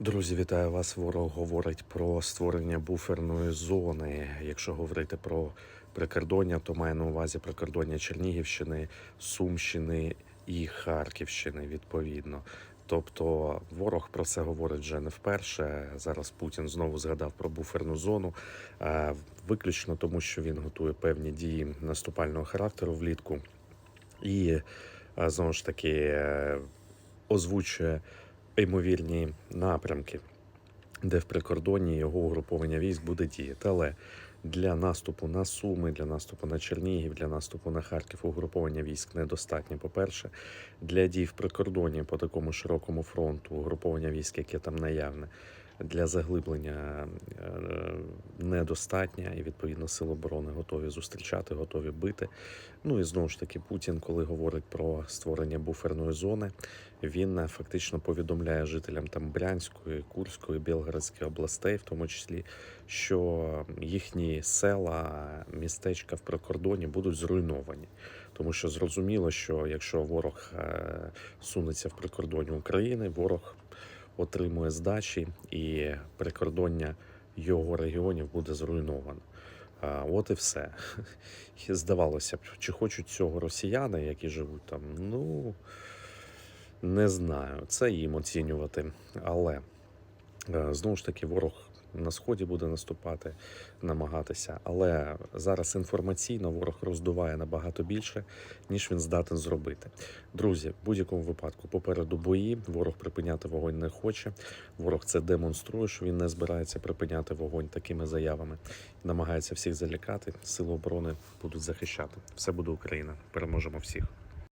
Друзі, вітаю вас. Ворог говорить про створення буферної зони. Якщо говорити про прикордоння, то має на увазі прикордоння Чернігівщини, Сумщини і Харківщини відповідно. Тобто ворог про це говорить вже не вперше. Зараз Путін знову згадав про буферну зону, е, виключно тому, що він готує певні дії наступального характеру влітку. І е, знову ж таки е, озвучує ймовірні напрямки, де в прикордонні його угруповання військ буде діяти. Але для наступу на Суми, для наступу на Чернігів, для наступу на Харків угруповання військ недостатньо. По-перше, для дій в прикордонні по такому широкому фронту, угруповання військ, яке там наявне, для заглиблення е, недостатньо, і відповідно сили оборони готові зустрічати, готові бити. Ну і знову ж таки, Путін, коли говорить про створення буферної зони, він е, фактично повідомляє жителям там Брянської, Курської, Білгородської областей, в тому числі, що їхні села, містечка в прикордоні будуть зруйновані. Тому що зрозуміло, що якщо ворог е, сунеться в прикордонні України, ворог отримує здачі, і прикордоння його регіонів буде зруйновано. От і все. Здавалося б, чи хочуть цього росіяни, які живуть там, ну не знаю. Це їм оцінювати. Але е, знову ж таки, ворог на сході буде наступати, намагатися. Але зараз інформаційно ворог роздуває набагато більше, ніж він здатен зробити. Друзі, в будь-якому випадку попереду бої. Ворог припиняти вогонь не хоче. Ворог це демонструє, що він не збирається припиняти вогонь такими заявами. Намагається всіх залякати. Сили оборони будуть захищати. Все буде Україна. Переможемо всіх.